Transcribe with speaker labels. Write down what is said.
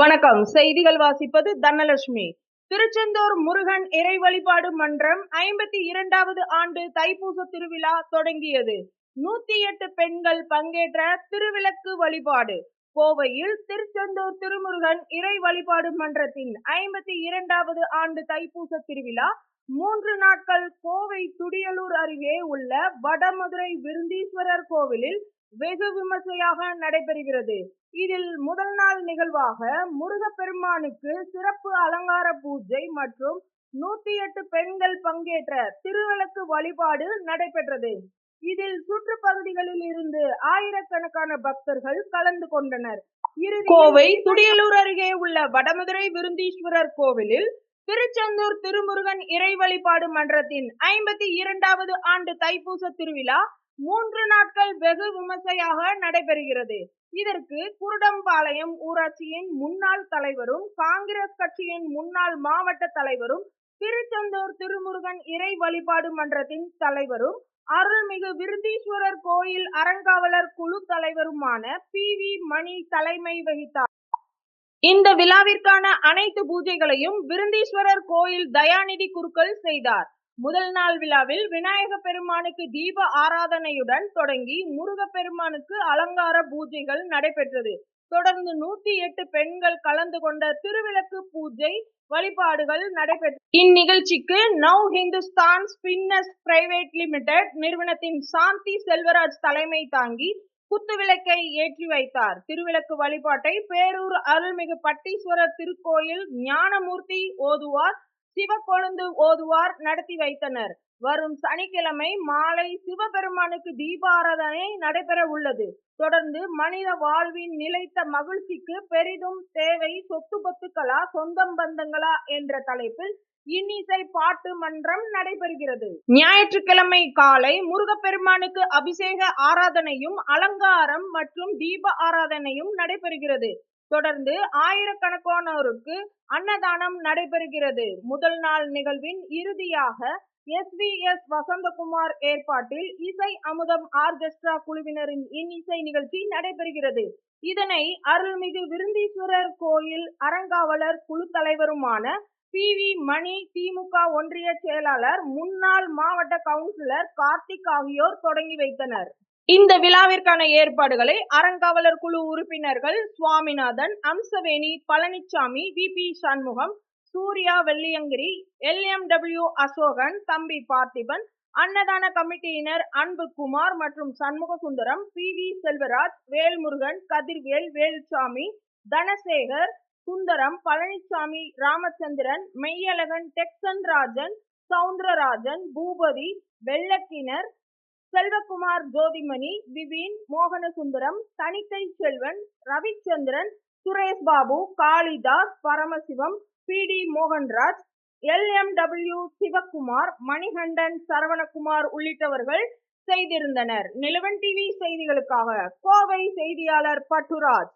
Speaker 1: வணக்கம். செய்திகள் வாசிப்பது தனலட்சுமி. திருச்செந்தூர் முருகன் இறை வழிபாடு மன்றம் ஐம்பத்தி இரண்டாவது ஆண்டு தைப்பூச திருவிழா தொடங்கியது. நூத்தி எட்டு பெண்கள் பங்கேற்ற திருவிளக்கு வழிபாடு. கோவையில் திருச்செந்தூர் திருமுருகன் இறை வழிபாடு மன்றத்தின் ஐம்பத்தி இரண்டாவது ஆண்டு தைப்பூச திருவிழா மூன்று நாட்கள் கோவை துடியலூர் அருகே உள்ள வடமதுரை விருந்தீஸ்வரர் கோவிலில் வெகு விமர்சையாக நடைபெறுகிறது. இதில் முதல் நாள் நிகழ்வாக முருகப்பெருமானுக்கு சிறப்பு அலங்கார பூஜை மற்றும் நூத்தி எட்டு பெண்கள் பங்கேற்ற திருவிளக்கு வழிபாடு நடைபெற்றது. இதில் சுற்றுப்பகுதிகளில் இருந்து ஆயிரக்கணக்கான பக்தர்கள் கலந்து கொண்டனர். கோவை துடியலூர் அருகே உள்ள வடமதுரை விருந்தீஸ்வரர் கோவிலில் திருச்செந்தூர் திருமுருகன் இறை வழிபாடு மன்றத்தின் ஐம்பத்தி இரண்டாவது ஆண்டு தைப்பூச திருவிழா மூன்று நாட்கள் வெகு விமர்சையாக நடைபெறுகிறது. இதற்கு குருடம்பாளையம் ஊராட்சியின் முன்னாள் தலைவரும் காங்கிரஸ் கட்சியின் முன்னாள் மாவட்ட தலைவரும் திருச்செந்தூர் திருமுருகன் இறை வழிபாடு மன்றத்தின் தலைவரும் அருள்மிகு விருந்தீஸ்வரர் கோயில் அறங்காவலர் குழு தலைவருமான பி வி மணி தலைமை வகித்தார். இந்த விழாவிற்கான அனைத்து பூஜைகளையும் விருந்தீஸ்வரர் கோயில் தயாநிதி குருக்கள் செய்தார். முதல் நாள் விழாவில் விநாயக பெருமானுக்கு தீப ஆராதனையுடன் தொடங்கி முருக பெருமானுக்கு அலங்கார பூஜைகள் நடைபெற்றது. தொடர்ந்து நூத்தி எட்டு பெண்கள் கலந்து கொண்ட திருவிளக்கு பூஜை வழிபாடுகள் நடைபெற்ற இந்நிகழ்ச்சிக்கு நவ் ஹிந்துஸ்தான் ஸ்பின்னஸ் பிரைவேட் லிமிடெட் நிறுவனத்தின் சாந்தி செல்வராஜ் தலைமை தாங்கி குத்துவிளக்கை ஏற்றி வைத்தார். திருவிளக்கு வழிபாட்டை பேரூர் அருள்மிகு பட்டீஸ்வரர் திருக்கோயில் ஞானமூர்த்தி ஓதுவார். சிவக்கொழுந்து ஓதுவார் நடத்தி வைத்தனர். வரும் சனிக்கிழமை மாலை சிவபெருமானுக்கு தீபாராதனை நடைபெற உள்ளது. தொடர்ந்து மனித வாழ்வின் நிலைத்த மகிழ்ச்சிக்கு பெரிதும் தேவை சொத்து பத்துக்களா சொந்தம் பந்தங்களா என்ற தலைப்பில் இன்னிசை பாட்டு மன்றம் நடைபெறுகிறது. ஞாயிற்றுக்கிழமை காலை முருகப்பெருமானுக்கு அபிஷேக ஆராதனையும் அலங்காரம் மற்றும் தீப ஆராதனையும் நடைபெறுகிறது. தொடர்ந்து ஆயிரக்கணக்கானோருக்கு அன்னதானம் நடைபெறுகிறது. முதல் நாள் நிகழ்வின் இறுதியாக எஸ் வி எஸ் வசந்தகுமார் ஏற்பாட்டில் இசை அமுதம் ஆர்கெஸ்ட்ரா குழுவினரின் இன்னிசை நிகழ்ச்சி நடைபெறுகிறது. இதனை அருள்மிகு விருந்தீஸ்வரர் கோயில் அறங்காவலர் குழு தலைவருமான பி வி மணி திமுக ஒன்றிய செயலாளர் முன்னாள் மாவட்ட கவுன்சிலர் கார்த்திக் ஆகியோர் தொடங்கி வைத்தனர். இந்த விழாவிற்கான ஏற்பாடுகளை அறங்காவலர் குழு உறுப்பினர்கள் Swaminathan Amsaveni Palanisamy V P Shanmugam Surya Velliangiri L M W Asokan தம்பி பார்த்திபன் அன்னதான கமிட்டியினர் அன்பு குமார் மற்றும் சண்முக சுந்தரம் பி வி செல்வராஜ் வேல்முருகன் கதிர்வேல் வேல்சாமி தனசேகர் சுந்தரம் பழனிசாமி ராமச்சந்திரன் மெய்யழகன் டெக்சன் ராஜன் சவுந்தரராஜன் பூபதி வெள்ளக்கிணர் செல்வகுமார் ஜோதிமணி விபின் மோகனசுந்தரம் தணிக்கை Selvan Ravichandran Suresh Babu Kalidas Paramasivam P T Mohanraj L M W Sivakumar Manikandan Saravanakumar உள்ளிட்டவர்கள் செய்திருந்தனர். நிலவன் டிவி செய்திகளுக்காக கோவை செய்தியாளர் பட்டுராஜ்.